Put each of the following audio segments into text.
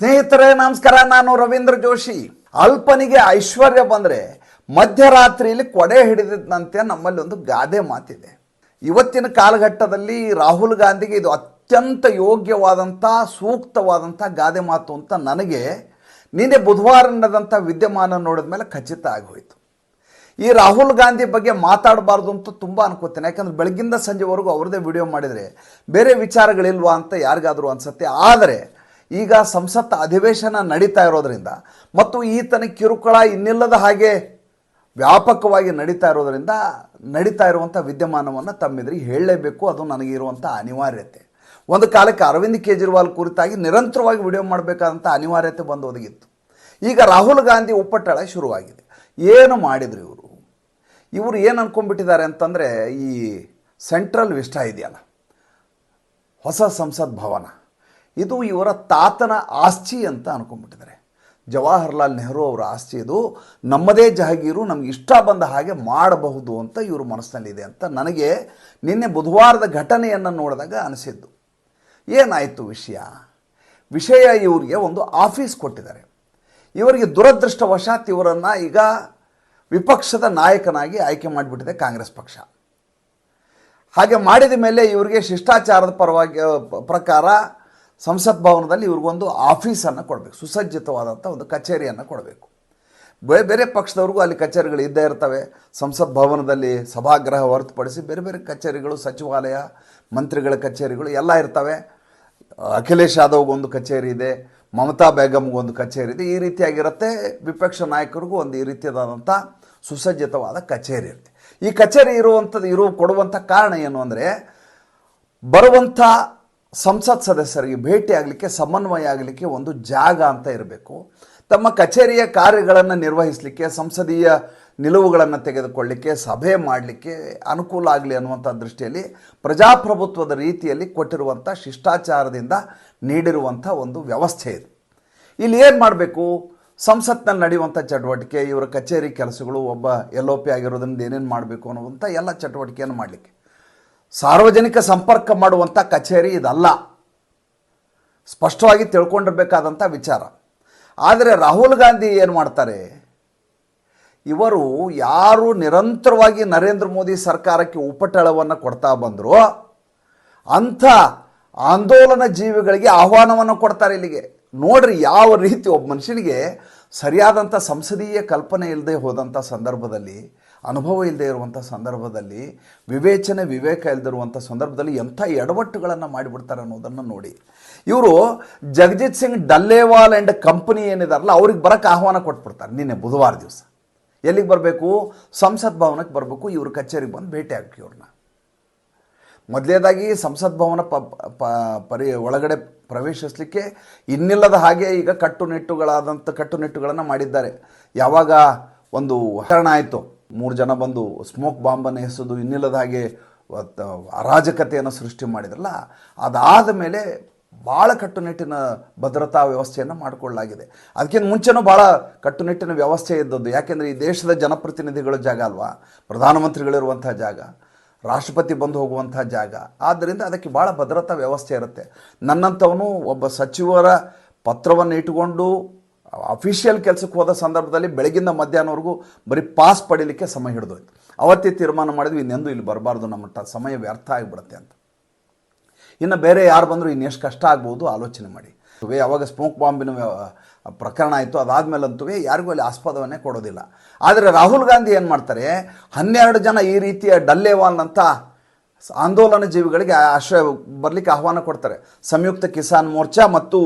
ಸ್ನೇಹಿತರೆ, ನಮಸ್ಕಾರ. ನಾನು ರವೀಂದ್ರ ಜೋಶಿ. ಅಲ್ಪನಿಗೆ ಐಶ್ವರ್ಯ ಬಂದರೆ ಮಧ್ಯರಾತ್ರಿಯಲ್ಲಿ ಕೊಡೆ ಹಿಡಿದಿದ್ದಂತೆ ನಮ್ಮಲ್ಲಿ ಒಂದು ಗಾದೆ ಮಾತಿದೆ. ಇವತ್ತಿನ ಕಾಲಘಟ್ಟದಲ್ಲಿ ರಾಹುಲ್ ಗಾಂಧಿಗೆ ಇದು ಅತ್ಯಂತ ಯೋಗ್ಯವಾದಂಥ, ಸೂಕ್ತವಾದಂಥ ಗಾದೆ ಮಾತು ಅಂತ ನನಗೆ ನಿನ್ನೆ ಬುಧವಾರ ನಡೆದಂಥ ವಿದ್ಯಮಾನ ನೋಡಿದ ಮೇಲೆ ಖಚಿತ ಆಗೋಯಿತು ಈ ರಾಹುಲ್ ಗಾಂಧಿ ಬಗ್ಗೆ ಮಾತಾಡಬಾರ್ದು ಅಂತ ತುಂಬ ಅನ್ಕೋತೇನೆ. ಯಾಕಂದ್ರೆ ಬೆಳಗಿಂದ ಸಂಜೆವರೆಗೂ ಅವ್ರದ್ದೇ ವಿಡಿಯೋ ಮಾಡಿದರೆ ಬೇರೆ ವಿಚಾರಗಳಿಲ್ವಾ ಅಂತ ಯಾರಿಗಾದರೂ ಅನ್ಸುತ್ತೆ. ಆದರೆ ಈಗ ಸಂಸತ್ ಅಧಿವೇಶನ ನಡೀತಾ ಇರೋದರಿಂದ ಮತ್ತು ಈತನ ಕಿರುಕುಳ ಇನ್ನಿಲ್ಲದ ಹಾಗೆ ವ್ಯಾಪಕವಾಗಿ ನಡೀತಾ ಇರೋದರಿಂದ ನಡೀತಾ ಇರುವಂಥ ವಿದ್ಯಮಾನವನ್ನು ತಮ್ಮೆದುರಿಗೆ ಹೇಳಲೇಬೇಕು. ಅದು ನನಗೆ ಇರುವಂಥ ಅನಿವಾರ್ಯತೆ. ಒಂದು ಕಾಲಕ್ಕೆ ಅರವಿಂದ್ ಕೇಜ್ರಿವಾಲ್ ಕುರಿತಾಗಿ ನಿರಂತರವಾಗಿ ವಿಡಿಯೋ ಮಾಡಬೇಕಾದಂಥ ಅನಿವಾರ್ಯತೆ ಬಂದು ಒದಗಿತ್ತು. ಈಗ ರಾಹುಲ್ ಗಾಂಧಿ ಉಪ್ಪಟ್ಟಳ ಶುರುವಾಗಿದೆ. ಏನು ಮಾಡಿದ್ರು ಇವರು? ಇವರು ಏನು ಅಂದ್ಕೊಂಡ್ಬಿಟ್ಟಿದ್ದಾರೆ ಅಂತಂದರೆ ಈ ಸೆಂಟ್ರಲ್ ವಿಷ್ಟ ಇದೆಯಲ್ಲ, ಹೊಸ ಸಂಸತ್ ಭವನ. ಇದು ಇವರ ತಾತನ ಆಸ್ತಿ ಅಂತ ಅನ್ಕೊಂಡ್ಬಿಟ್ಟಿದ್ದಾರೆ. ಜವಾಹರ್ಲಾಲ್ ನೆಹರು ಅವರ ಆಸ್ತಿ ಇದು. ನಮ್ಮದೇ ಜಹಗೀರು, ನಮ್ಗೆ ಇಷ್ಟ ಬಂದ ಹಾಗೆ ಮಾಡಬಹುದು ಅಂತ ಇವರು ಮನಸ್ಸಿನಲ್ಲಿದೆ ಅಂತ ನನಗೆ ನಿನ್ನೆ ಬುಧವಾರದ ಘಟನೆಯನ್ನು ನೋಡಿದಾಗ ಅನಿಸಿದ್ದು. ಏನಾಯಿತು ವಿಷಯ? ವಿಷಯ ಇವರಿಗೆ ಒಂದು ಆಫೀಸ್ ಕೊಟ್ಟಿದ್ದಾರೆ. ಇವರಿಗೆ ದುರದೃಷ್ಟವಶಾತ್ ಇವರನ್ನು ಈಗ ವಿಪಕ್ಷದ ನಾಯಕನಾಗಿ ಆಯ್ಕೆ ಮಾಡಿಬಿಟ್ಟಿದೆ ಕಾಂಗ್ರೆಸ್ ಪಕ್ಷ. ಹಾಗೆ ಮಾಡಿದ ಮೇಲೆ ಇವರಿಗೆ ಶಿಷ್ಟಾಚಾರದ ಪರವಾಗಿ, ಪ್ರಕಾರ ಸಂಸತ್ ಭವನದಲ್ಲಿ ಇವ್ರಿಗೊಂದು ಆಫೀಸನ್ನು ಕೊಡಬೇಕು ಸುಸಜ್ಜಿತವಾದಂಥ ಒಂದು ಕಚೇರಿಯನ್ನು ಕೊಡಬೇಕು. ಬೇರೆ ಬೇರೆ ಪಕ್ಷದವ್ರಿಗೂ ಅಲ್ಲಿ ಕಚೇರಿಗಳು ಇದ್ದೇ ಇರ್ತವೆ. ಸಂಸತ್ ಭವನದಲ್ಲಿ ಸಭಾಗೃಹ ಹೊರತುಪಡಿಸಿ ಬೇರೆ ಬೇರೆ ಕಚೇರಿಗಳು, ಸಚಿವಾಲಯ, ಮಂತ್ರಿಗಳ ಕಚೇರಿಗಳು ಎಲ್ಲ ಇರ್ತವೆ. ಅಖಿಲೇಶ್ ಯಾದವ್ಗೊಂದು ಕಚೇರಿ ಇದೆ, ಮಮತಾ ಬೇಗಮ್ಗೊಂದು ಕಚೇರಿ ಇದೆ. ಈ ರೀತಿಯಾಗಿರುತ್ತೆ. ವಿಪಕ್ಷ ನಾಯಕರಿಗೂ ಒಂದು ಈ ರೀತಿಯಾದಂಥ ಸುಸಜ್ಜಿತವಾದ ಕಚೇರಿ ಇರುತ್ತೆ. ಈ ಕಚೇರಿ ಇರುವಂಥದ್ದು ಇರುವ ಕೊಡುವಂಥ ಕಾರಣ ಏನು ಅಂದರೆ, ಬರುವಂಥ ಸಂಸತ್ ಸದಸ್ಯರಿಗೆ ಭೇಟಿ ಆಗಲಿಕ್ಕೆ, ಸಮನ್ವಯ ಆಗಲಿಕ್ಕೆ ಒಂದು ಜಾಗ ಅಂತ ಇರಬೇಕು. ತಮ್ಮ ಕಚೇರಿಯ ಕಾರ್ಯಗಳನ್ನು ನಿರ್ವಹಿಸಲಿಕ್ಕೆ, ಸಂಸದೀಯ ನಿಲುವುಗಳನ್ನು ತೆಗೆದುಕೊಳ್ಳಲಿಕ್ಕೆ ಸಭೆ ಮಾಡಲಿಕ್ಕೆ ಅನುಕೂಲ ಆಗಲಿ ಅನ್ನುವಂಥ ದೃಷ್ಟಿಯಲ್ಲಿ, ಪ್ರಜಾಪ್ರಭುತ್ವದ ರೀತಿಯಲ್ಲಿ ಕೊಟ್ಟಿರುವಂಥ ಶಿಷ್ಟಾಚಾರದಿಂದ ನೀಡಿರುವಂಥ ಒಂದು ವ್ಯವಸ್ಥೆ ಇದು. ಇಲ್ಲಿ ಏನು ಮಾಡಬೇಕು? ಸಂಸತ್ನಲ್ಲಿ ನಡೆಯುವಂಥ ಚಟುವಟಿಕೆ, ಇವರ ಕಚೇರಿ ಕೆಲಸಗಳು ಒಬ್ಬ ಎಲ್ ಒ ಪಿ ಆಗಿರೋದ್ರಿಂದ ಏನೇನು ಮಾಡಬೇಕು ಅನ್ನುವಂಥ ಎಲ್ಲ ಚಟುವಟಿಕೆಯನ್ನು ಮಾಡಲಿಕ್ಕೆ. ಸಾರ್ವಜನಿಕ ಸಂಪರ್ಕ ಮಾಡುವಂಥ ಕಚೇರಿ ಇದಲ್ಲ. ಸ್ಪಷ್ಟವಾಗಿ ತಿಳ್ಕೊಂಡಿರಬೇಕಾದಂಥ ವಿಚಾರ. ಆದರೆ ರಾಹುಲ್ ಗಾಂಧಿ ಏನು ಮಾಡ್ತಾರೆ? ಇವರು ಯಾರು ನಿರಂತರವಾಗಿ ನರೇಂದ್ರ ಮೋದಿ ಸರ್ಕಾರಕ್ಕೆ ಉಪಟಳವನ್ನು ಕೊಡ್ತಾ ಬಂದರೋ, ಅಂಥ ಆಂದೋಲನ ಜೀವಿಗಳಿಗೆ ಆಹ್ವಾನವನ್ನು ಕೊಡ್ತಾರೆ ಇಲ್ಲಿಗೆ. ನೋಡ್ರಿ ಯಾವ ರೀತಿ ಒಬ್ಬ ಮನುಷ್ಯನಿಗೆ ಸರಿಯಾದಂಥ ಸಂಸದೀಯ ಕಲ್ಪನೆ ಇಲ್ಲದೆ ಹೋದಂಥ ಸಂದರ್ಭದಲ್ಲಿ ಅನುಭವ ಇಲ್ಲದೆ ಇರುವಂಥ ಸಂದರ್ಭದಲ್ಲಿ, ವಿವೇಚನೆ, ವಿವೇಕ ಇಲ್ಲದಿರುವಂಥ ಸಂದರ್ಭದಲ್ಲಿ ಎಂಥ ಎಡವಟ್ಟುಗಳನ್ನು ಮಾಡಿಬಿಡ್ತಾರೆ ಅನ್ನೋದನ್ನು ನೋಡಿ. ಇವರು ಜಗಜಿತ್ ಸಿಂಗ್, ಡಲ್ಲೇವಾಲ್ ಆ್ಯಂಡ್ ಕಂಪನಿ ಏನಿದಾರಲ್ಲ, ಅವ್ರಿಗೆ ಬರೋಕ್ಕೆ ಆಹ್ವಾನ ಕೊಟ್ಬಿಡ್ತಾರೆ ನಿನ್ನೆ ಬುಧವಾರ ದಿವಸ. ಎಲ್ಲಿಗೆ ಬರಬೇಕು? ಸಂಸತ್ ಭವನಕ್ಕೆ ಬರಬೇಕು, ಇವ್ರ ಕಚೇರಿಗೆ ಬಂದು ಭೇಟಿ ಹಾಕಿ ಇವ್ರನ್ನ. ಮೊದಲೇದಾಗಿ ಸಂಸತ್ ಭವನ ಪ ಪರಿ, ಒಳಗಡೆ ಪ್ರವೇಶಿಸಲಿಕ್ಕೆ ಇನ್ನಿಲ್ಲದ ಹಾಗೆ ಈಗ ಕಟ್ಟುನಿಟ್ಟುಗಳಾದಂಥ ಕಟ್ಟುನಿಟ್ಟುಗಳನ್ನು ಮಾಡಿದ್ದಾರೆ. ಯಾವಾಗ? ಒಂದು ಹರಣ ಆಯಿತು. ಮೂರು ಜನ ಬಂದು ಸ್ಮೋಕ್ ಬಾಂಬನ್ನು ಎಸೆದು ಇನ್ನಿಲ್ಲದ ಹಾಗೆ ಅರಾಜಕತೆಯನ್ನು ಸೃಷ್ಟಿ ಮಾಡಿದ್ರಲ್ಲ, ಅದಾದ ಮೇಲೆ ಭಾಳ ಕಟ್ಟುನಿಟ್ಟಿನ ಭದ್ರತಾ ವ್ಯವಸ್ಥೆಯನ್ನು ಮಾಡಿಕೊಳ್ಳಲಾಗಿದೆ. ಅದಕ್ಕಿಂತ ಮುಂಚೆನೂ ಭಾಳ ಕಟ್ಟುನಿಟ್ಟಿನ ವ್ಯವಸ್ಥೆ ಇದ್ದದ್ದು, ಯಾಕೆಂದರೆ ಈ ದೇಶದ ಜನಪ್ರತಿನಿಧಿಗಳ ಜಾಗ ಅಲ್ವಾ? ಪ್ರಧಾನಮಂತ್ರಿಗಳಿರುವಂಥ ಜಾಗ, ರಾಷ್ಟ್ರಪತಿ ಬಂದು ಹೋಗುವಂಥ ಜಾಗ. ಆದ್ದರಿಂದ ಅದಕ್ಕೆ ಭಾಳ ಭದ್ರತಾ ವ್ಯವಸ್ಥೆ ಇರುತ್ತೆ. ನನ್ನಂಥವನು ಒಬ್ಬ ಸಚಿವರ ಪತ್ರವನ್ನು ಇಟ್ಟುಕೊಂಡು ಅಫಿಷಿಯಲ್ ಕೆಲಸಕ್ಕೆ ಹೋದ ಸಂದರ್ಭದಲ್ಲಿ ಬೆಳಗಿಂದ ಮಧ್ಯಾಹ್ನವರೆಗೂ ಬರೀ ಪಾಸ್ ಪಡೀಲಿಕ್ಕೆ ಸಮಯ ಹಿಡಿದೋಯ್ತು. ಅವತ್ತೇ ತೀರ್ಮಾನ ಮಾಡಿದ್ವಿ, ಇನ್ನೆಂದು ಇಲ್ಲಿ ಬರಬಾರ್ದು, ನಮ್ಮ ಸಮಯ ವ್ಯರ್ಥ ಆಗಿಬಿಡುತ್ತೆ ಅಂತ. ಇನ್ನು ಬೇರೆ ಯಾರು ಬಂದರೂ ಇನ್ನೆಷ್ಟು ಕಷ್ಟ ಆಗ್ಬೋದು, ಆಲೋಚನೆ ಮಾಡಿ. ವೇ ಅವಾಗ ಸ್ಮೋಕ್ ಬಾಂಬಿನ ಪ್ರಕರಣ ಆಯಿತು ಅದಾದಮೇಲಂತೂ ಯಾರಿಗೂ ಅಲ್ಲಿ ಆಸ್ಪದವನ್ನೇ ಕೊಡೋದಿಲ್ಲ. ಆದರೆ ರಾಹುಲ್ ಗಾಂಧಿ ಏನು ಮಾಡ್ತಾರೆ, ಹನ್ನೆರಡು ಜನ ಈ ರೀತಿಯ ಡಲ್ಲೇವಾಲ್ನಂಥ ಆಂದೋಲನ ಜೀವಿಗಳಿಗೆ ಆಶ್ರಯ ಬರಲಿಕ್ಕೆ ಆಹ್ವಾನ ಕೊಡ್ತಾರೆ. ಸಂಯುಕ್ತ ಕಿಸಾನ್ ಮೋರ್ಚಾ ಮತ್ತು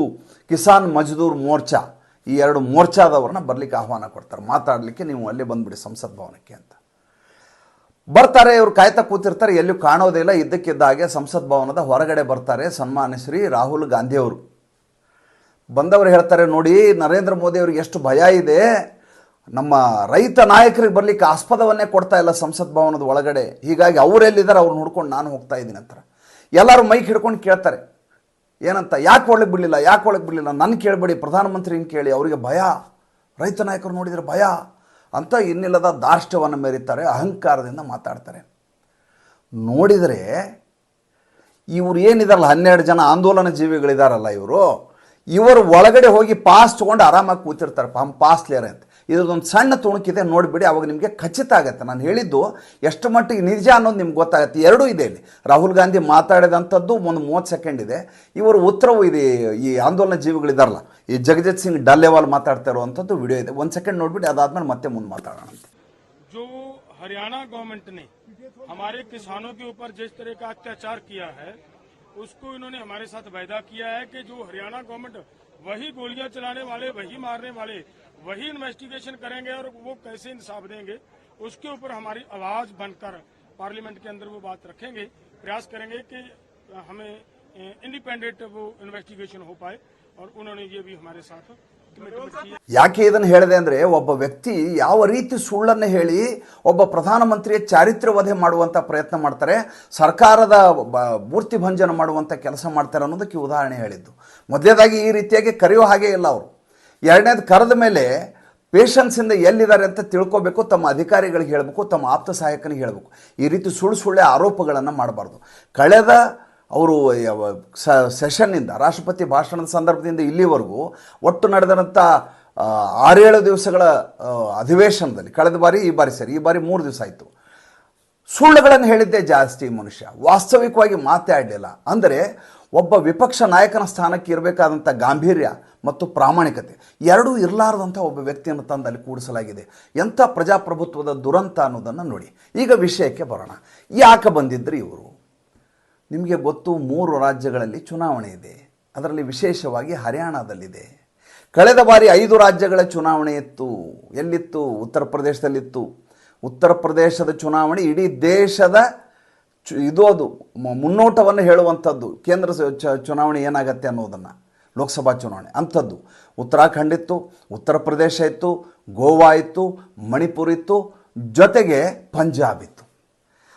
ಕಿಸಾನ್ ಮಜ್ದೂರ್ ಮೋರ್ಚಾ. ಈ ಎರಡು ಮೋರ್ಚಾದವ್ರನ್ನ ಬರಲಿಕ್ಕೆ ಆಹ್ವಾನ ಕೊಡ್ತಾರೆ. ಮಾತಾಡಲಿಕ್ಕೆ ನೀವು ಅಲ್ಲಿ ಬಂದ್ಬಿಡಿ ಸಂಸತ್ ಭವನಕ್ಕೆ ಅಂತ. ಬರ್ತಾರೆ, ಇವ್ರು ಕಾಯ್ತಾ ಕೂತಿರ್ತಾರೆ, ಎಲ್ಲೂ ಕಾಣೋದಿಲ್ಲ ಇದ್ದಕ್ಕಿದ್ದ ಹಾಗೆ ಸಂಸತ್ ಭವನದ ಹೊರಗಡೆ ಬರ್ತಾರೆ ಸನ್ಮಾನ್ಯ ಶ್ರೀ ರಾಹುಲ್ ಗಾಂಧಿಯವರು. ಬಂದವರು ಹೇಳ್ತಾರೆ, ನೋಡಿ, ನರೇಂದ್ರ ಮೋದಿ ಅವ್ರಿಗೆ ಎಷ್ಟು ಭಯ ಇದೆ. ನಮ್ಮ ರೈತ ನಾಯಕರಿಗೆ ಬರಲಿಕ್ಕೆ ಆಸ್ಪದವನ್ನೇ ಕೊಡ್ತಾ ಇಲ್ಲ ಸಂಸತ್ ಭವನದ ಒಳಗಡೆ. ಹೀಗಾಗಿ ಅವರೆಲ್ಲಿದ್ದಾರೆ, ಅವ್ರು ನೋಡ್ಕೊಂಡು ನಾನು ಹೋಗ್ತಾ ಇದ್ದೀನಿ. ಅಂತಾರೆ. ಎಲ್ಲರೂ ಮೈಕ್ ಹಿಡ್ಕೊಂಡು ಕೇಳ್ತಾರೆ. ಏನಂತ, ಯಾಕೆ ಒಳಗೆ ಬಿಡಲಿಲ್ಲ, ಯಾಕೆ ಒಳಗೆ ಬಿಡಲಿಲ್ಲ? ನನ್ನ ಕೇಳಬೇಡಿ ಪ್ರಧಾನಮಂತ್ರಿನ ಕೇಳಿ, ಅವರಿಗೆ ಭಯ. ರೈತ ನಾಯಕರು ನೋಡಿದರೆ ಭಯ. ಅಂತ ಇನ್ನಿಲ್ಲದ ದಾರ್ಷ್ಟ್ಯವನ್ನು ಮೆರೀತಾರೆ ಅಹಂಕಾರದಿಂದ ಮಾತಾಡ್ತಾರೆ. ನೋಡಿದರೆ, ಇವರು ಏನಿದಾರಲ್ಲ, ಹನ್ನೆರಡು ಜನ ಆಂದೋಲನ ಜೀವಿಗಳಿದಾರಲ್ಲ ಇವರು ಇವರು ಒಳಗಡೆ ಹೋಗಿ ಪಾಸ್ ತೊಗೊಂಡು ಆರಾಮಾಗಿ ಕೂತಿರ್ತಾರೆ, ಪಾಮ್ ಪಾಸ್ ಲೇರ್ ಅಂತ ಇದೊಂದು ಸಣ್ಣ ತುಣುಕಿದೆ ನೋಡಿಬಿಡಿ ಅವಾಗ ನಿಮಗೆ ಖಚಿತ ಆಗುತ್ತೆ ನಾನು ಹೇಳಿದ್ದು ಎಷ್ಟು ಮಟ್ಟಿಗೆ ನಿಜ ಅನ್ನೋದು ನಿಮ್ಗೆ ಗೊತ್ತಾಗುತ್ತೆ ಎರಡೂ ಇದೆ ಇಲ್ಲಿ ರಾಹುಲ್ ಗಾಂಧಿ ಮಾತಾಡಿದಂಥದ್ದು ಒಂದು ಮೂವತ್ತು ಸೆಕೆಂಡ್ ಇದೆ ಇವರು ಉತ್ತರವೂ ಇದೆ ಈ ಆಂದೋಲನ ಜೀವಿಗಳಿದಾರಲ್ಲ ಈ ಜಗಜಿತ್ ಸಿಂಗ್ ಡಲ್ಲೇವಾಲ್ ಮಾತಾಡ್ತಾ ಇರುವಂಥದ್ದು ವಿಡಿಯೋ ಇದೆ ಒಂದು ಸೆಕೆಂಡ್ ನೋಡ್ಬಿಟ್ಟು ಅದಾದ್ಮೇಲೆ ಮತ್ತೆ ಮುಂದೆ ಮಾತಾಡೋಣ ಅಂತ जो हरियाणा गवर्नमेंट ने हमारे किसानों के ऊपर जिस तरह का अत्याचार किया है उसको इन्होंने हमारे साथ वायदा किया है कि जो हरियाणा गवर्नमेंट वही गोलियां चलाने वाले वही मारने वाले वही इन्वेस्टिगेशन करेंगे और वो कैसे इंसाफ देंगे उसके ऊपर हमारी आवाज बनकर पार्लियामेंट के अंदर वो बात रखेंगे प्रयास करेंगे कि हमें इंडिपेंडेंट वो इन्वेस्टिगेशन हो पाए और उन्होंने ये भी हमारे साथ कमिटमेंट की है ಯಾಕೆ ಇದನ್ನು ಹೇಳಿದೆ ಅಂದರೆ ಒಬ್ಬ ವ್ಯಕ್ತಿ ಯಾವ ರೀತಿ ಸುಳ್ಳನ್ನು ಹೇಳಿ ಒಬ್ಬ ಪ್ರಧಾನಮಂತ್ರಿಯ ಚಾರಿತ್ರ್ಯ ವಧೆ ಮಾಡುವಂಥ ಪ್ರಯತ್ನ ಮಾಡ್ತಾರೆ ಸರ್ಕಾರದ ಬ- ಮೂರ್ತಿ ಭಂಜನ ಮಾಡುವಂಥ ಕೆಲಸ ಮಾಡ್ತಾರೆ ಅನ್ನೋದಕ್ಕೆ ಉದಾಹರಣೆ ಹೇಳಿದ್ದು ಮೊದಲೇದಾಗಿ ಈ ರೀತಿಯಾಗಿ ಕರೆಯೋ ಹಾಗೆ ಇಲ್ಲ ಅವರು ಎರಡನೇದು ಕರೆದ ಮೇಲೆ ಪೇಷನ್ಸಿಂದ ಎಲ್ಲಿದ್ದಾರೆ ಅಂತ ತಿಳ್ಕೊಬೇಕು, ತಮ್ಮ ಅಧಿಕಾರಿಗಳಿಗೆ ಹೇಳಬೇಕು, ತಮ್ಮ ಆಪ್ತ ಸಹಾಯಕನಿಗೆ ಹೇಳಬೇಕು. ಈ ರೀತಿ ಸುಳ್ಳು ಸುಳ್ಳೆ ಆರೋಪಗಳನ್ನು ಮಾಡಬಾರ್ದು. ಕಳೆದ ಅವರು ಸ ಸೆಷನ್ನಿಂದ ರಾಷ್ಟ್ರಪತಿ ಭಾಷಣದ ಸಂದರ್ಭದಿಂದ ಇಲ್ಲಿವರೆಗೂ ಒಟ್ಟು ನಡೆದಂಥ ಆರೇಳು ದಿವಸಗಳ ಅಧಿವೇಶನದಲ್ಲಿ, ಕಳೆದ ಬಾರಿ ಈ ಬಾರಿ ಸರಿ, ಈ ಬಾರಿ ಮೂರು ದಿವಸ ಆಯಿತು. ಸುಳ್ಳುಗಳನ್ನು ಹೇಳಿದ್ದೇ ಜಾಸ್ತಿ ಮನುಷ್ಯ. ವಾಸ್ತವಿಕವಾಗಿ ಮಾತಾಡಲಿಲ್ಲ. ಅಂದರೆ ಒಬ್ಬ ವಿಪಕ್ಷ ನಾಯಕನ ಸ್ಥಾನಕ್ಕೆ ಇರಬೇಕಾದಂಥ ಗಾಂಭೀರ್ಯ ಮತ್ತು ಪ್ರಾಮಾಣಿಕತೆ ಎರಡೂ ಇರಲಾರದಂಥ ಒಬ್ಬ ವ್ಯಕ್ತಿಯನ್ನು ತಂದು ಅಲ್ಲಿ ಕೂಡಿಸಲಾಗಿದೆ. ಎಂಥ ಪ್ರಜಾಪ್ರಭುತ್ವದ ದುರಂತ ಅನ್ನೋದನ್ನು ನೋಡಿ. ಈಗ ವಿಷಯಕ್ಕೆ ಬರೋಣ. ಯಾಕೆ ಬಂದಿದ್ದರು ಇವರು? ನಿಮಗೆ ಗೊತ್ತು, ಮೂರು ರಾಜ್ಯಗಳಲ್ಲಿ ಚುನಾವಣೆ ಇದೆ. ಅದರಲ್ಲಿ ವಿಶೇಷವಾಗಿ ಹರಿಯಾಣದಲ್ಲಿದೆ. ಕಳೆದ ಬಾರಿ ಐದು ರಾಜ್ಯಗಳ ಚುನಾವಣೆ ಇತ್ತು. ಎಲ್ಲಿತ್ತು? ಉತ್ತರ ಪ್ರದೇಶದಲ್ಲಿತ್ತು. ಉತ್ತರ ಪ್ರದೇಶದ ಚುನಾವಣೆ ಇಡೀ ದೇಶದ ಇದು ಅದು ಮುನ್ನೋಟವನ್ನು ಹೇಳುವಂಥದ್ದು. ಕೇಂದ್ರ ಚುನಾವಣೆ ಏನಾಗತ್ತೆ ಅನ್ನೋದನ್ನು. ಲೋಕಸಭಾ ಚುನಾವಣೆ ಅಂಥದ್ದು. ಉತ್ತರಾಖಂಡ್ ಇತ್ತು, ಉತ್ತರ ಪ್ರದೇಶ ಇತ್ತು, ಗೋವಾ ಇತ್ತು, ಮಣಿಪುರ ಇತ್ತು, ಜೊತೆಗೆ ಪಂಜಾಬ್ ಇತ್ತು.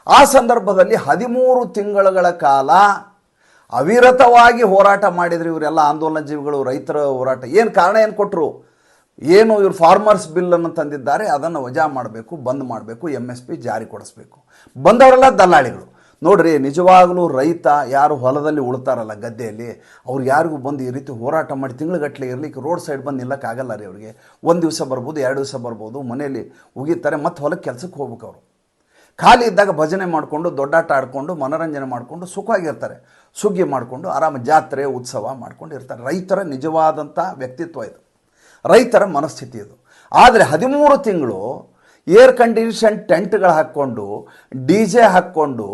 ಆ ಸಂದರ್ಭದಲ್ಲಿ ಹದಿಮೂರು ತಿಂಗಳುಗಳ ಕಾಲ ಅವಿರತವಾಗಿ ಹೋರಾಟ ಮಾಡಿದ್ರು ಇವರೆಲ್ಲ ಆಂದೋಲನ ಜೀವಿಗಳು, ರೈತರ ಹೋರಾಟ. ಏನು ಕಾರಣ ಏನು ಕೊಟ್ಟರು ಏನು ಇವರು ಫಾರ್ಮರ್ಸ್ ಬಿಲ್ಲನ್ನು ತಂದಿದ್ದಾರೆ, ಅದನ್ನು ವಜಾ ಮಾಡಬೇಕು, ಬಂದ್ ಮಾಡಬೇಕು ಎಂ ಎಸ್ ಪಿ ಜಾರಿ ಕೊಡಿಸ್ಬೇಕು. ಬಂದವರೆಲ್ಲ ದಲ್ಲಾಳಿಗಳು. ನೋಡ್ರಿ, ನಿಜವಾಗಲೂ ರೈತ ಯಾರು ಹೊಲದಲ್ಲಿ ಉಳ್ತಾರಲ್ಲ ಗದ್ದೆಯಲ್ಲಿ, ಅವ್ರು ಯಾರಿಗೂ ಬಂದು ಈ ರೀತಿ ಹೋರಾಟ ಮಾಡಿ ತಿಂಗಳುಗಟ್ಟಲೆ ಇರಲಿಕ್ಕೆ ರೋಡ್ ಸೈಡ್ ಬಂದು ನಿಲ್ಲಕ್ಕಾಗಲ್ಲ ರೀ ಅವ್ರಿಗೆ. ಒಂದು ದಿವಸ ಬರ್ಬೋದು, ಎರಡು ದಿವಸ ಬರ್ಬೋದು, ಮನೆಯಲ್ಲಿ ಉಗಿತಾರೆ, ಮತ್ತು ಹೊಲಕ್ಕೆ ಕೆಲಸಕ್ಕೆ ಹೋಗ್ಬೇಕು ಅವರು. ಖಾಲಿ ಇದ್ದಾಗ ಭಜನೆ ಮಾಡಿಕೊಂಡು, ದೊಡ್ಡಾಟ ಆಡಿಕೊಂಡು, ಮನೋರಂಜನೆ ಮಾಡಿಕೊಂಡು, ಸುಖವಾಗಿರ್ತಾರೆ. ಸುಗ್ಗಿ ಮಾಡಿಕೊಂಡು, ಆರಾಮ ಜಾತ್ರೆ, ಉತ್ಸವ ಮಾಡ್ಕೊಂಡು ಇರ್ತಾರೆ. ರೈತರ ನಿಜವಾದಂಥ ವ್ಯಕ್ತಿತ್ವ ಇದು. ರೈತರ ಮನಸ್ಥಿತಿ ಇದು. ಆದರೆ ಹದಿಮೂರು ತಿಂಗಳು ಏರ್ ಕಂಡೀಷನ್ ಟೆಂಟ್ಗಳು ಹಾಕ್ಕೊಂಡು, ಡಿ ಜೆ ಹಾಕ್ಕೊಂಡು,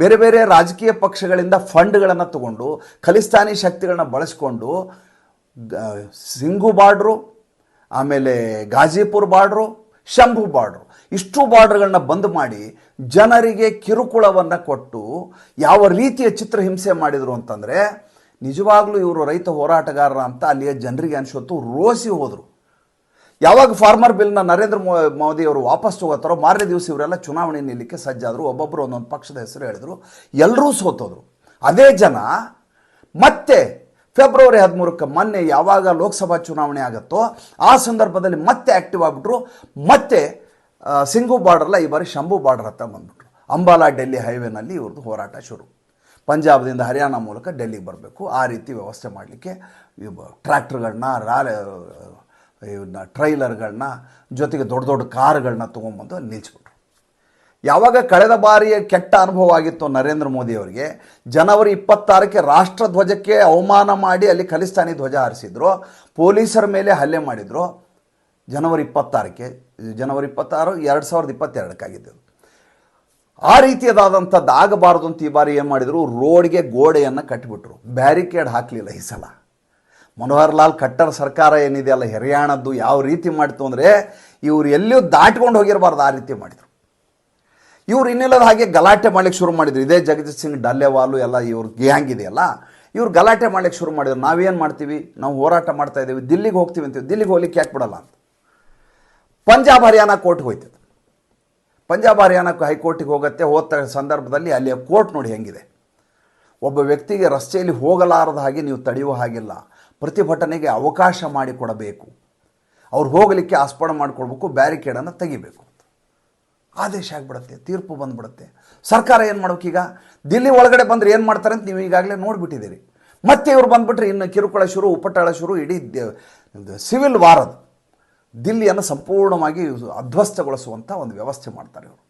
ಬೇರೆ ಬೇರೆ ರಾಜಕೀಯ ಪಕ್ಷಗಳಿಂದ ಫಂಡ್ಗಳನ್ನು ತಗೊಂಡು, ಖಲಿಸ್ತಾನಿ ಶಕ್ತಿಗಳನ್ನ ಬಳಸ್ಕೊಂಡು ಸಿಂಗು ಬಾರ್ಡ್ರು, ಆಮೇಲೆ ಗಾಜಿಪುರ್ ಬಾರ್ಡ್ರು, ಶಂಭು ಬಾರ್ಡ್ರು, ಇಷ್ಟು ಬಾರ್ಡ್ರ್ಗಳನ್ನ ಬಂದ್ ಮಾಡಿ ಜನರಿಗೆ ಕಿರುಕುಳವನ್ನು ಕೊಟ್ಟು ಯಾವ ರೀತಿಯ ಚಿತ್ರಹಿಂಸೆ ಮಾಡಿದರು ಅಂತಂದರೆ, ನಿಜವಾಗ್ಲೂ ಇವರು ರೈತ ಹೋರಾಟಗಾರರ ಅಂತ ಅಲ್ಲಿಯ ಜನರಿಗೆ ಅನಿಸೋತ್ತು ರೋಸಿ ಹೋದರು. ಯಾವಾಗ ಫಾರ್ಮರ್ ಬಿಲ್ನ ನರೇಂದ್ರ ಮೋದಿ ಅವರು ವಾಪಸ್ ತಗೋತಾರೋ, ಮಾರನೇ ದಿವಸ ಇವರೆಲ್ಲ ಚುನಾವಣೆ ನಿಲ್ಲಕ್ಕೆ ಸಜ್ಜಾದರು ಒಬ್ಬೊಬ್ಬರು ಒಂದೊಂದು ಪಕ್ಷದ ಹೆಸರು ಹೇಳಿದ್ರು. ಎಲ್ಲರೂ ಸೋತೋದ್ರು. ಅದೇ ಜನ ಮತ್ತೆ ಫೆಬ್ರವರಿ ಹದಿಮೂರಕ್ಕೆ ಮೊನ್ನೆ ಯಾವಾಗ ಲೋಕಸಭಾ ಚುನಾವಣೆ ಆಗುತ್ತೋ, ಆ ಸಂದರ್ಭದಲ್ಲಿ ಮತ್ತೆ ಆ್ಯಕ್ಟಿವ್ ಆಗಿಬಿಟ್ರು. ಮತ್ತೆ ಸಿಂಗು ಬಾರ್ಡರ್ಲ ಈ ಬಾರಿ ಶಂಭು ಬಾರ್ಡರ್ ಹತ್ತ ಬಂದ್ಬಿಟ್ರು. ಅಂಬಾಲಾ ಡೆಲ್ಲಿ ಹೈವೇನಲ್ಲಿ ಇವ್ರದ್ದು ಹೋರಾಟ ಶುರು. ಪಂಜಾಬ್ದಿಂದ ಹರಿಯಾಣ ಮೂಲಕ ಡೆಲ್ಲಿಗೆ ಬರಬೇಕು. ಆ ರೀತಿ ವ್ಯವಸ್ಥೆ ಮಾಡಲಿಕ್ಕೆ ಟ್ರ್ಯಾಕ್ಟರ್ಗಳನ್ನ ರಾಲ ಇವನ್ನ ಟ್ರೈಲರ್ಗಳನ್ನ ಜೊತೆಗೆ ದೊಡ್ಡ ದೊಡ್ಡ ಕಾರ್ಗಳನ್ನ ತೊಗೊಂಬಂದು ನಿಲ್ಲಿಸ್ಬಿಟ್ರು ಯಾವಾಗ ಕಳೆದ ಬಾರಿಯ ಕೆಟ್ಟ ಅನುಭವ ಆಗಿತ್ತು ನರೇಂದ್ರ ಮೋದಿ ಅವರಿಗೆ, ಜನವರಿ ಇಪ್ಪತ್ತಾರಕ್ಕೆ ರಾಷ್ಟ್ರಧ್ವಜಕ್ಕೆ ಅವಮಾನ ಮಾಡಿ ಅಲ್ಲಿ ಖಲಿಸ್ತಾನಿ ಧ್ವಜ ಹಾರಿಸಿದ್ರು, ಪೊಲೀಸರ ಮೇಲೆ ಹಲ್ಲೆ ಮಾಡಿದರು. ಜನವರಿ ಇಪ್ಪತ್ತಾರಕ್ಕೆ, ಜನವರಿ ಇಪ್ಪತ್ತಾರು, ಎರಡು ಸಾವಿರದ ಇಪ್ಪತ್ತೆರಡಕ್ಕಾಗಿದ್ದು. ಆ ರೀತಿಯದಾದಂಥದ್ದು ಆಗಬಾರ್ದು ಅಂತ ಈ ಬಾರಿ ಏನು ಮಾಡಿದರು? ರೋಡ್ಗೆ ಗೋಡೆಯನ್ನು ಕಟ್ಟಿಬಿಟ್ರು ಬ್ಯಾರಿಕೇಡ್ ಹಾಕಲಿಲ್ಲ ಈ ಸಲ. ಮನೋಹರ್ ಲಾಲ್ ಖಟ್ಟರ್ ಸರ್ಕಾರ ಏನಿದೆಯಲ್ಲ ಹರಿಯಾಣದ್ದು ಯಾವ ರೀತಿ ಮಾಡಿತು ಅಂದರೆ ಇವರು ಎಲ್ಲಿಯೂ ದಾಟ್ಕೊಂಡು ಹೋಗಿರಬಾರ್ದು ಆ ರೀತಿ ಮಾಡಿದರು. ಇವ್ರು ಇನ್ನಿಲ್ಲದ ಹಾಗೆ ಗಲಾಟೆ ಮಾಡ್ಲಿಕ್ಕೆ ಶುರು ಮಾಡಿದ್ರು. ಇದೇ ಜಗಜಿತ್ ಸಿಂಗ್ ಡಲ್ಲೆವಾಲು ಎಲ್ಲ ಇವ್ರ ಗ್ಯಾಂಗ್ ಇದೆಯಲ್ಲ ಇವ್ರು ಗಲಾಟೆ ಮಾಡ್ಲಿಕ್ಕೆ ಶುರು ಮಾಡಿದ್ರು. ನಾವೇನು ಮಾಡ್ತೀವಿ? ನಾವು ಹೋರಾಟ ಮಾಡ್ತಾ ಇದ್ದೀವಿ. ದಿಲ್ಲಿಗೆ ಹೋಗ್ತೀವಿ ಅಂತೀವಿ. ದಿಲ್ಲಿಗೆ ಹೋಗ್ಲಿಕ್ಕೆ ಯಾಕೆ ಬಿಡಲ್ಲ ಅಂತ. ಪಂಜಾಬ್, ಹರಿಯಾಣ ಕೋರ್ಟ್ಗೆ ಹೋಯ್ತದೆ. ಪಂಜಾಬ್ ಹರಿಯಾಣ ಹೈಕೋರ್ಟಿಗೆ ಹೋಗುತ್ತೆ. ಹೋದ ಸಂದರ್ಭದಲ್ಲಿ ಅಲ್ಲಿಯ ಕೋರ್ಟ್ ನೋಡಿ ಹೆಂಗಿದೆ. ಒಬ್ಬ ವ್ಯಕ್ತಿಗೆ ರಸ್ತೆಯಲ್ಲಿ ಹೋಗಲಾರದ ಹಾಗೆ ನೀವು ತಡೆಯುವ ಹಾಗಿಲ್ಲ. ಪ್ರತಿಭಟನೆಗೆ ಅವಕಾಶ ಮಾಡಿಕೊಡಬೇಕು. ಅವ್ರು ಹೋಗಲಿಕ್ಕೆ ಆಸ್ಪಣ ಮಾಡಿಕೊಡ್ಬೇಕು, ಬ್ಯಾರಿಕೇಡನ್ನು ತೆಗಿಬೇಕು. ಆದೇಶ ಆಗಿಬಿಡುತ್ತೆ, ತೀರ್ಪು ಬಂದುಬಿಡುತ್ತೆ. ಸರ್ಕಾರ ಏನು ಮಾಡ್ಬೇಕೀಗ? ದಿಲ್ಲಿ ಒಳಗಡೆ ಬಂದರೆ ಏನು ಮಾಡ್ತಾರೆ ಅಂತ ನೀವು ಈಗಾಗಲೇ ನೋಡಿಬಿಟ್ಟಿದ್ದೀರಿ. ಮತ್ತೆ ಇವ್ರು ಬಂದುಬಿಟ್ರೆ ಇನ್ನು ಕಿರುಕುಳ ಶುರು, ಉಪಟಳ ಶುರು, ಇಡೀ ಸಿವಿಲ್ ವಾರದು ದಿಲ್ಲಿಯನ್ನು ಸಂಪೂರ್ಣವಾಗಿ ಅಧ್ವಸ್ತಗೊಳಿಸುವಂಥ ಒಂದು ವ್ಯವಸ್ಥೆ ಮಾಡ್ತಾರೆ ಇವರು.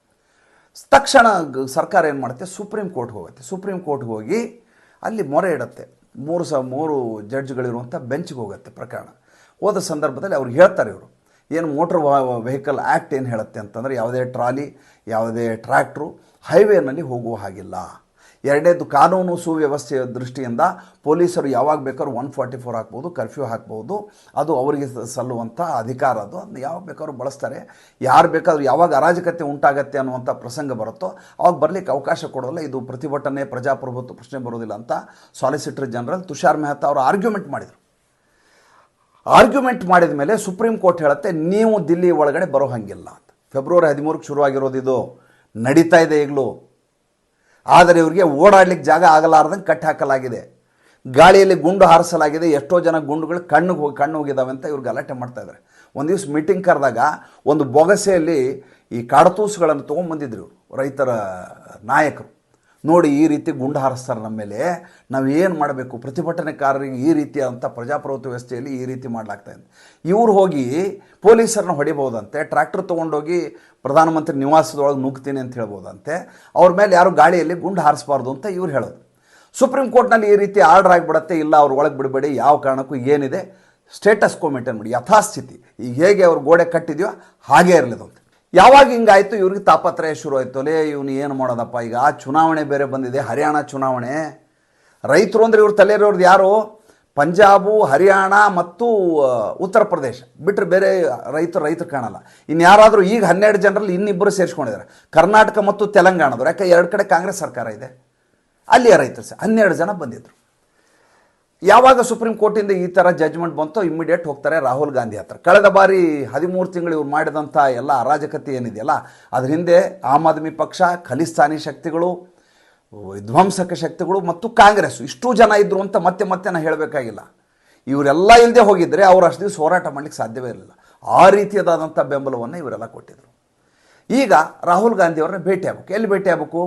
ತಕ್ಷಣ ಸರ್ಕಾರ ಏನು ಮಾಡುತ್ತೆ? ಸುಪ್ರೀಂ ಕೋರ್ಟ್ಗೆ ಹೋಗುತ್ತೆ. ಸುಪ್ರೀಂ ಕೋರ್ಟ್ಗೆ ಹೋಗಿ ಅಲ್ಲಿ ಮೊರೆ ಇಡುತ್ತೆ. ಮೂರು ಸ ಮೂರು ಜಡ್ಜ್ಗಳಿರುವಂಥ ಬೆಂಚ್ಗೆ ಹೋಗುತ್ತೆ ಪ್ರಕರಣ. ಹೋದ ಸಂದರ್ಭದಲ್ಲಿ ಅವ್ರು ಹೇಳ್ತಾರೆ ಇವರು, ಏನು ಮೋಟ್ರ್ ವೆಹಿಕಲ್ ಆ್ಯಕ್ಟ್ ಏನು ಹೇಳುತ್ತೆ ಅಂತಂದರೆ ಯಾವುದೇ ಟ್ರಾಲಿ, ಯಾವುದೇ ಟ್ರ್ಯಾಕ್ಟ್ರು ಹೈವೇನಲ್ಲಿ ಹೋಗುವ ಹಾಗಿಲ್ಲ. ಎರಡನೇದು ಕಾನೂನು ಸುವ್ಯವಸ್ಥೆಯ ದೃಷ್ಟಿಯಿಂದ ಪೊಲೀಸರು ಯಾವಾಗ ಬೇಕಾದ್ರೂ ಒನ್ ಫಾರ್ಟಿ ಫೋರ್ ಹಾಕ್ಬೋದು, ಕರ್ಫ್ಯೂ ಹಾಕ್ಬೋದು. ಅದು ಅವರಿಗೆ ಸಲ್ಲುವಂಥ ಅಧಿಕಾರ ಅದು. ಅದನ್ನ ಯಾವಾಗ ಬೇಕಾದ್ರೂ ಬಳಸ್ತಾರೆ. ಯಾರು ಬೇಕಾದ್ರೂ ಯಾವಾಗ ಅರಾಜಕತೆ ಉಂಟಾಗತ್ತೆ ಅನ್ನುವಂಥ ಪ್ರಸಂಗ ಬರುತ್ತೋ, ಅವಾಗ ಬರಲಿಕ್ಕೆ ಅವಕಾಶ ಕೊಡೋಲ್ಲ. ಇದು ಪ್ರತಿಭಟನೆ, ಪ್ರಜಾಪ್ರಭುತ್ವ ಪ್ರಶ್ನೆ ಬರೋದಿಲ್ಲ ಅಂತ ಸಾಲಿಸಿಟರ್ ಜನರಲ್ ತುಷಾರ್ ಮೆಹ್ತಾ ಅವರು ಆರ್ಗ್ಯುಮೆಂಟ್ ಮಾಡಿದರು. ಆರ್ಗ್ಯುಮೆಂಟ್ ಮಾಡಿದ ಮೇಲೆ ಸುಪ್ರೀಂ ಕೋರ್ಟ್ ಹೇಳುತ್ತೆ, ನೀವು ದಿಲ್ಲಿ ಒಳಗಡೆ ಬರೋ ಹಂಗಿಲ್ಲ ಅಂತ. ಫೆಬ್ರವರಿ ಹದಿಮೂರಕ್ಕೆ ಶುರುವಾಗಿರೋದು ಇದು. ನಡೀತಾ ಇದೆ ಈಗಲೂ. ಆದರೆ ಇವರಿಗೆ ಓಡಾಡ್ಲಿಕ್ಕೆ ಜಾಗ ಆಗಲಾರ್ದಂಗೆ ಕಟ್ಟಿ ಹಾಕಲಾಗಿದೆ. ಗಾಳಿಯಲ್ಲಿ ಗುಂಡು ಹಾರಿಸಲಾಗಿದೆ. ಎಷ್ಟೋ ಜನ ಗುಂಡುಗಳು ಕಣ್ಣಿಗೆ ಹೋಗಿ ಕಣ್ಣು ಹೋಗಿದ್ದಾವೆ ಅಂತ ಇವ್ರಿಗೆ ಗಲಾಟೆ ಮಾಡ್ತಾ ಇದ್ದಾರೆ ಒಂದು ದಿವಸ ಮೀಟಿಂಗ್ ಕರೆದಾಗ ಒಂದು ಬೊಗಸೆಯಲ್ಲಿ ಈ ಕಾಡತೂಸುಗಳನ್ನು ತೊಗೊಂಬಂದಿದ್ರು ರೈತರ ನಾಯಕರು. ನೋಡಿ ಈ ರೀತಿ ಗುಂಡು ಹಾರಿಸ್ತಾರೆ ನಮ್ಮ ಮೇಲೆ. ನಾವು ಏನು ಮಾಡಬೇಕು? ಪ್ರತಿಭಟನೆಕಾರರಿಗೆ ಈ ರೀತಿಯಾದಂಥ ಪ್ರಜಾಪ್ರಭುತ್ವ ವ್ಯವಸ್ಥೆಯಲ್ಲಿ ಈ ರೀತಿ ಮಾಡಲಾಗ್ತಾ ಇದೆ. ಇವರು ಹೋಗಿ ಪೊಲೀಸರನ್ನ ಹೊಡಿಬೋದಂತೆ ಟ್ರ್ಯಾಕ್ಟರ್ ತೊಗೊಂಡೋಗಿ ಪ್ರಧಾನಮಂತ್ರಿ ನಿವಾಸದೊಳಗೆ ನುಗ್ತೀನಿ ಅಂತ ಹೇಳ್ಬೋದಂತೆ ಅವ್ರ ಮೇಲೆ ಯಾರು ಗಾಳಿಯಲ್ಲಿ ಗುಂಡು ಹಾರಿಸಬಾರ್ದು ಅಂತ ಇವ್ರು ಹೇಳೋದು. ಸುಪ್ರೀಂ ಕೋರ್ಟ್ನಲ್ಲಿ ಈ ರೀತಿ ಆರ್ಡರ್ ಆಗಿಬಿಡತ್ತೆ, ಇಲ್ಲ ಅವ್ರ ಒಳಗೆ ಬಿಡಬೇಡಿ, ಯಾವ ಕಾರಣಕ್ಕೂ ಏನಿದೆ, ಸ್ಟೇಟಸ್ ಕೋ ಮೇಂಟೈನ್ ಮಾಡಿ, ಯಥಾಸ್ಥಿತಿ. ಈಗ ಹೇಗೆ ಅವ್ರು ಗೋಡೆ ಕಟ್ಟಿದೆಯೋ ಹಾಗೇ ಇರಲಿದಂತೆ. ಯಾವಾಗ ಹಿಂಗಾಯ್ತು? ಇವ್ರಿಗೆ ತಾಪತ್ರಯ ಶುರು ಆಯ್ತು ಲೇ, ಇವನು ಏನು ಮಾಡೋದಪ್ಪ? ಈಗ ಆ ಚುನಾವಣೆ ಬೇರೆ ಬಂದಿದೆ, ಹರಿಯಾಣ ಚುನಾವಣೆ. ರೈತರು ಅಂದರೆ ಇವ್ರು ತಲೆಯವ್ರದ್ದು ಯಾರು? ಪಂಜಾಬು, ಹರಿಯಾಣ ಮತ್ತು ಉತ್ತರ ಪ್ರದೇಶ. ಬಿಟ್ಟರೆ ಬೇರೆ ರೈತರು ರೈತರು ಕಾಣಲ್ಲ. ಇನ್ಯಾರಾದರೂ ಈಗ ಹನ್ನೆರಡು ಜನರಲ್ಲಿ ಇನ್ನಿಬ್ಬರು ಸೇರಿಸ್ಕೊಂಡಿದ್ದಾರೆ ಕರ್ನಾಟಕ ಮತ್ತು ತೆಲಂಗಾಣದವ್ರು. ಯಾಕೆ, ಎರಡು ಕಡೆ ಕಾಂಗ್ರೆಸ್ ಸರ್ಕಾರ ಇದೆ? ಅಲ್ಲಿಯ ರೈತರು ಸಹ, ಹನ್ನೆರಡು ಜನ ಬಂದಿದ್ದರು ಯಾವಾಗ ಸುಪ್ರೀಂ ಕೋರ್ಟಿಂದ ಈ ಥರ ಜಜ್ಮೆಂಟ್ ಬಂತೋ ಇಮ್ಮಿಡಿಯೇಟ್ ಹೋಗ್ತಾರೆ ರಾಹುಲ್ ಗಾಂಧಿ ಹತ್ರ. ಕಳೆದ ಬಾರಿ ಹದಿಮೂರು ತಿಂಗಳು ಇವ್ರು ಮಾಡಿದಂಥ ಎಲ್ಲ ಅರಾಜಕತೆ ಏನಿದೆಯಲ್ಲ, ಅದ್ರ ಹಿಂದೆ ಆಮ್ ಆದ್ಮಿ ಪಕ್ಷ, ಖಲಿಸ್ತಾನಿ ಶಕ್ತಿಗಳು, ವಿಧ್ವಂಸಕ ಶಕ್ತಿಗಳು ಮತ್ತು ಕಾಂಗ್ರೆಸ್ ಇಷ್ಟು ಜನ ಇದ್ರು ಅಂತ ಮತ್ತೆ ಮತ್ತೆ ನಾನು ಹೇಳಬೇಕಾಗಿಲ್ಲ. ಇವರೆಲ್ಲ ಇಲ್ಲದೆ ಹೋಗಿದ್ದರೆ ಅವ್ರು ಅಷ್ಟು ದಿವಸ ಹೋರಾಟ ಮಾಡಲಿಕ್ಕೆ ಸಾಧ್ಯವೇ ಇರಲಿಲ್ಲ. ಆ ರೀತಿಯಾದಂಥ ಬೆಂಬಲವನ್ನು ಇವರೆಲ್ಲ ಕೊಟ್ಟಿದ್ದರು ಈಗ ರಾಹುಲ್ ಗಾಂಧಿ ಅವ್ರನ್ನ ಭೇಟಿ ಆಗ್ಬೇಕು. ಎಲ್ಲಿ ಭೇಟಿ ಆಗ್ಬೇಕು?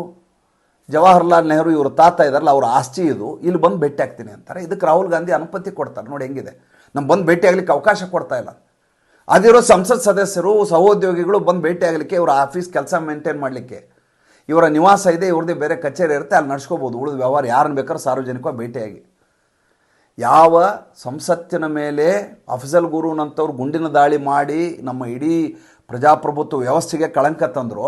ಜವಾಹರ್ಲಾಲ್ ನೆಹರು ಇವರು ತಾತ ಇದಾರಲ್ಲ, ಅವ್ರ ಆಸ್ತಿ ಇದು. ಇಲ್ಲಿ ಬಂದು ಭೇಟಿ ಆಗ್ತೀನಿ ಅಂತಾರೆ. ಇದಕ್ಕೆ ರಾಹುಲ್ ಗಾಂಧಿ ಅನುಪತಿ ಕೊಡ್ತಾರೆ. ನೋಡಿ ಹೆಂಗಿದೆ. ನಮ್ಮ ಬಂದು ಭೇಟಿ ಆಗಲಿಕ್ಕೆ ಅವಕಾಶ ಕೊಡ್ತಾ ಇಲ್ಲ. ಅದಿರೋ ಸಂಸತ್ ಸದಸ್ಯರು, ಸಹೋದ್ಯೋಗಿಗಳು ಬಂದು ಭೇಟಿ ಆಗಲಿಕ್ಕೆ ಇವರ ಆಫೀಸ್ ಕೆಲಸ ಮೇಂಟೈನ್ ಮಾಡಲಿಕ್ಕೆ. ಇವರ ನಿವಾಸ ಇದೆ ಇವ್ರದ್ದೇ ಬೇರೆ ಕಚೇರಿ ಇರುತ್ತೆ, ಅಲ್ಲಿ ನಡ್ಸ್ಕೋಬೋದು. ಉಳಿದ ವ್ಯವಹಾರ ಯಾರನ್ನು ಬೇಕಾದ್ರೂ ಸಾರ್ವಜನಿಕವಾಗಿ ಭೇಟಿಯಾಗಿ. ಯಾವ ಸಂಸತ್ತಿನ ಮೇಲೆ ಅಫಜಲ್ ಗುರುನಂಥವ್ರು ಗುಂಡಿನ ದಾಳಿ ಮಾಡಿ ನಮ್ಮ ಇಡೀ ಪ್ರಜಾಪ್ರಭುತ್ವ ವ್ಯವಸ್ಥೆಗೆ ಕಳಂಕ ತಂದರು,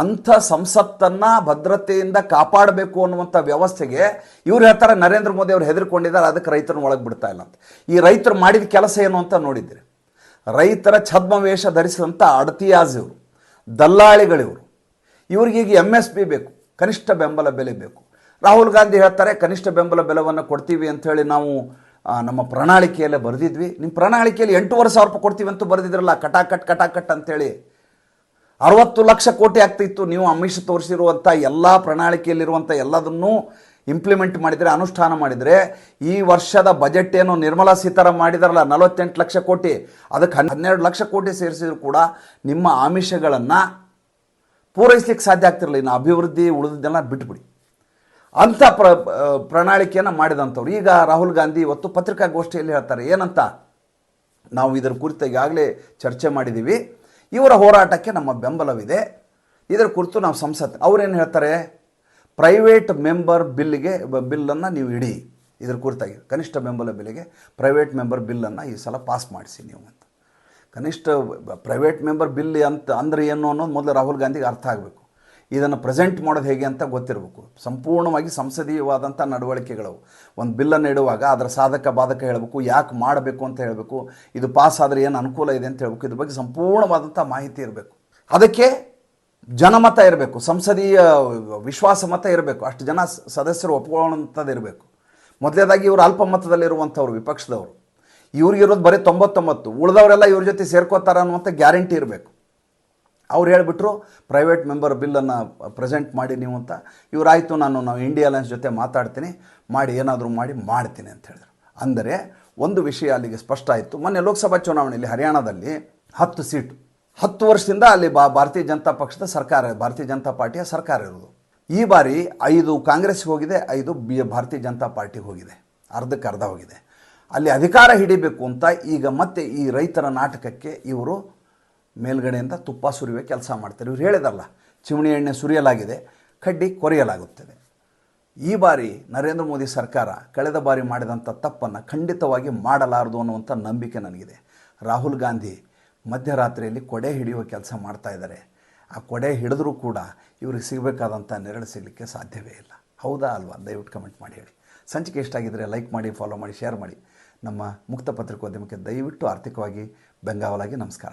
ಅಂಥ ಸಂಸತ್ತನ್ನು ಭದ್ರತೆಯಿಂದ ಕಾಪಾಡಬೇಕು ಅನ್ನುವಂಥ ವ್ಯವಸ್ಥೆಗೆ ಇವ್ರು ಹೇಳ್ತಾರೆ, ನರೇಂದ್ರ ಮೋದಿ ಅವರು ಹೆದರ್ಕೊಂಡಿದ್ದಾರೆ, ಅದಕ್ಕೆ ರೈತರನ್ನ ಒಳಗೆ ಬಿಡ್ತಾ ಇಲ್ಲ ಅಂತ. ಈ ರೈತರು ಮಾಡಿದ ಕೆಲಸ ಏನು ಅಂತ ನೋಡಿದ್ದೀರಿ ರೈತರ ಛದ್ಮವೇಷ ಧರಿಸಿದಂಥ ಅಡತಿಯಾಜ್ ಇವರು, ದಲ್ಲಾಳಿಗಳಿವರು. ಇವ್ರಿಗೀಗ ಎಂ ಎಸ್ ಪಿ ಬೇಕು, ಕನಿಷ್ಠ ಬೆಂಬಲ ಬೆಲೆ ಬೇಕು. ರಾಹುಲ್ ಗಾಂಧಿ ಹೇಳ್ತಾರೆ, ಕನಿಷ್ಠ ಬೆಂಬಲ ಬೆಲೆವನ್ನು ಕೊಡ್ತೀವಿ ಅಂಥೇಳಿ ನಾವು ನಮ್ಮ ಪ್ರಣಾಳಿಕೆಯಲ್ಲೇ ಬರೆದಿದ್ವಿ. ನಿಮ್ಮ ಪ್ರಣಾಳಿಕೆಯಲ್ಲಿ ಎಂಟೂವರೆ ಸಾವಿರ ರೂಪಾಯಿ ಕೊಡ್ತೀವಿ ಅಂತೂ ಬರೆದಿದ್ರಲ್ಲ, ಕಟಾಕಟ್ ಕಟಾಕಟ್ ಅಂತೇಳಿ. ಅರವತ್ತು ಲಕ್ಷ ಕೋಟಿ ಆಗ್ತಿತ್ತು ನೀವು ಅಮಿಷ ತೋರಿಸಿರುವಂಥ ಎಲ್ಲ ಪ್ರಣಾಳಿಕೆಯಲ್ಲಿರುವಂಥ ಎಲ್ಲದನ್ನೂ ಇಂಪ್ಲಿಮೆಂಟ್ ಮಾಡಿದರೆ, ಅನುಷ್ಠಾನ ಮಾಡಿದರೆ, ಈ ವರ್ಷದ ಬಜೆಟ್ ಏನು ನಿರ್ಮಲಾ ಸೀತಾರಾಮ್ ಮಾಡಿದಾರಲ್ಲ, ನಲವತ್ತೆಂಟು ಲಕ್ಷ ಕೋಟಿ, ಅದಕ್ಕೆ ಹನ್- ಹನ್ನೆರಡು ಲಕ್ಷ ಕೋಟಿ ಸೇರಿಸಿದ್ರು ಕೂಡ ನಿಮ್ಮ ಆಮಿಷಗಳನ್ನು ಪೂರೈಸಲಿಕ್ಕೆ ಸಾಧ್ಯ ಆಗ್ತಿರಲಿಲ್ಲ. ಇನ್ನು ಅಭಿವೃದ್ಧಿ ಉಳಿದಿದ್ದೆಲ್ಲ ಬಿಟ್ಬಿಡಿ. ಅಂಥ ಪ್ರ ಪ್ರಣಾಳಿಕೆಯನ್ನು ಮಾಡಿದಂಥವ್ರು. ಈಗ ರಾಹುಲ್ ಗಾಂಧಿ ಇವತ್ತು ಪತ್ರಿಕಾಗೋಷ್ಠಿಯಲ್ಲಿ ಹೇಳ್ತಾರೆ, ಏನಂತ? ನಾವು ಇದರ ಕುರಿತು ಈಗಾಗಲೇ ಚರ್ಚೆ ಮಾಡಿದ್ದೀವಿ ಇವರ ಹೋರಾಟಕ್ಕೆ ನಮ್ಮ ಬೆಂಬಲವಿದೆ. ಇದರ ಕುರಿತು ನಾವು ಸಂಸತ್, ಅವರೇನು ಹೇಳ್ತಾರೆ? ಪ್ರೈವೇಟ್ ಮೆಂಬರ್ ಬಿಲ್ಗೆ ಬಿಲ್ಲನ್ನು ನೀವು ಇಡಿ. ಇದ್ರ ಕುರಿತಾಗಿ, ಕನಿಷ್ಠ ಬೆಂಬಲ ಬೆಲೆಗೆ ಪ್ರೈವೇಟ್ ಮೆಂಬರ್ ಬಿಲ್ಲನ್ನು ಈ ಸಲ ಪಾಸ್ ಮಾಡಿಸಿ ನೀವು ಅಂತ. ಕನಿಷ್ಠ ಪ್ರೈವೇಟ್ ಮೆಂಬರ್ ಬಿಲ್ ಅಂತ ಅಂದರೆ ಏನು ಅನ್ನೋದು ಮೊದಲು ರಾಹುಲ್ ಗಾಂಧಿಗೆ ಅರ್ಥ ಆಗಬೇಕು. ಇದನ್ನು ಪ್ರೆಸೆಂಟ್ ಮಾಡೋದು ಹೇಗೆ ಅಂತ ಗೊತ್ತಿರಬೇಕು. ಸಂಪೂರ್ಣವಾಗಿ ಸಂಸದೀಯವಾದಂಥ ನಡವಳಿಕೆಗಳು ಒಂದು ಬಿಲ್ಲನ್ನು ಇಡುವಾಗ ಅದರ ಸಾಧಕ ಬಾಧಕ ಹೇಳಬೇಕು, ಯಾಕೆ ಮಾಡಬೇಕು ಅಂತ ಹೇಳಬೇಕು, ಇದು ಪಾಸ್ ಆದರೆ ಏನು ಅನುಕೂಲ ಇದೆ ಅಂತ ಹೇಳಬೇಕು, ಇದ್ರ ಬಗ್ಗೆ ಸಂಪೂರ್ಣವಾದಂಥ ಮಾಹಿತಿ ಇರಬೇಕು. ಅದಕ್ಕೆ ಜನಮತ ಇರಬೇಕು, ಸಂಸದೀಯ ವಿಶ್ವಾಸ ಮತ ಇರಬೇಕು, ಅಷ್ಟು ಜನ ಸದಸ್ಯರು ಒಪ್ಕೊಳ್ಳೋಂಥದ್ದು ಇರಬೇಕು. ಮೊದಲೇದಾಗಿ ಇವರು ಅಲ್ಪಮತದಲ್ಲಿರುವಂಥವ್ರು, ವಿಪಕ್ಷದವರು. ಇವ್ರಿಗಿರೋದು ಬರೀ ತೊಂಬತ್ತೊಂಬತ್ತು, ಉಳಿದವರೆಲ್ಲ ಇವ್ರ ಜೊತೆ ಸೇರ್ಕೋತಾರ ಅನ್ನುವಂಥ ಗ್ಯಾರಂಟಿ ಇರಬೇಕು. ಅವ್ರು ಹೇಳಿಬಿಟ್ರು ಪ್ರೈವೇಟ್ ಮೆಂಬರ್ ಬಿಲ್ಲನ್ನು ಪ್ರೆಸೆಂಟ್ ಮಾಡಿ ನೀವು ಅಂತ. ಇವರಾಯಿತು ನಾನು ನಾವು ಇಂಡಿಯಾ ಅಲಯನ್ಸ್ ಜೊತೆ ಮಾತಾಡ್ತೀನಿ, ಮಾಡಿ, ಏನಾದರೂ ಮಾಡಿ ಮಾಡ್ತೀನಿ ಅಂತ ಹೇಳಿದ್ರು. ಅಂದರೆ ಒಂದು ವಿಷಯ ಅಲ್ಲಿಗೆ ಸ್ಪಷ್ಟ ಆಯಿತು. ಮೊನ್ನೆ ಲೋಕಸಭಾ ಚುನಾವಣೆಯಲ್ಲಿ ಹರಿಯಾಣದಲ್ಲಿ ಹತ್ತು ಸೀಟು, ಹತ್ತು ವರ್ಷದಿಂದ ಅಲ್ಲಿ ಬಾ, ಭಾರತೀಯ ಜನತಾ ಪಕ್ಷದ ಸರ್ಕಾರ, ಭಾರತೀಯ ಜನತಾ ಪಾರ್ಟಿಯ ಸರ್ಕಾರ ಇರೋದು. ಈ ಬಾರಿ ಐದು ಕಾಂಗ್ರೆಸ್ಗೆ ಹೋಗಿದೆ, ಐದು ಬಿ, ಭಾರತೀಯ ಜನತಾ ಪಾರ್ಟಿಗೆ ಹೋಗಿದೆ. ಅರ್ಧಕ್ಕೆ ಅರ್ಧ ಹೋಗಿದೆ. ಅಲ್ಲಿ ಅಧಿಕಾರ ಹಿಡಿಬೇಕು ಅಂತ ಈಗ ಮತ್ತೆ ಈ ರೈತರ ನಾಟಕಕ್ಕೆ ಇವರು ಮೇಲ್ಗಡೆಯಿಂದ ತುಪ್ಪ ಸುರಿಯುವ ಕೆಲಸ ಮಾಡ್ತಾರೆ. ಇವ್ರು ಹೇಳಿದಾರಲ್ಲ ಚಿಮಣಿ ಎಣ್ಣೆ ಸುರಿಯಲಾಗಿದೆ, ಕಡ್ಡಿ ಕೊರೆಯಲಾಗುತ್ತದೆ. ಈ ಬಾರಿ ನರೇಂದ್ರ ಮೋದಿ ಸರ್ಕಾರ ಕಳೆದ ಬಾರಿ ಮಾಡಿದಂಥ ತಪ್ಪನ್ನು ಖಂಡಿತವಾಗಿ ಮಾಡಲಾರದು ಅನ್ನುವಂಥ ನಂಬಿಕೆ ನನಗಿದೆ. ರಾಹುಲ್ ಗಾಂಧಿ ಮಧ್ಯರಾತ್ರಿಯಲ್ಲಿ ಕೊಡೆ ಹಿಡಿಯುವ ಕೆಲಸ ಮಾಡ್ತಾ ಇದ್ದಾರೆ. ಆ ಕೊಡೆ ಹಿಡಿದ್ರೂ ಕೂಡ ಇವ್ರಿಗೆ ಸಿಗಬೇಕಾದಂಥ ನೆರಳು ಸಿಗಲಿಕ್ಕೆ ಸಾಧ್ಯವೇ ಇಲ್ಲ. ಹೌದಾ ಅಲ್ವಾ? ದಯವಿಟ್ಟು ಕಮೆಂಟ್ ಮಾಡಿ ಹೇಳಿ. ಸಂಚಿಕೆ ಇಷ್ಟ ಆಗಿದ್ದರೆ ಲೈಕ್ ಮಾಡಿ ಫಾಲೋ ಮಾಡಿ ಶೇರ್ ಮಾಡಿ. ನಮ್ಮ ಮುಕ್ತ ಪತ್ರಿಕೋದ್ಯಮಕ್ಕೆ ದಯವಿಟ್ಟು ಆರ್ಥಿಕವಾಗಿ ಬೆಂಗಾವಲಾಗಿ ನಮಸ್ಕಾರ.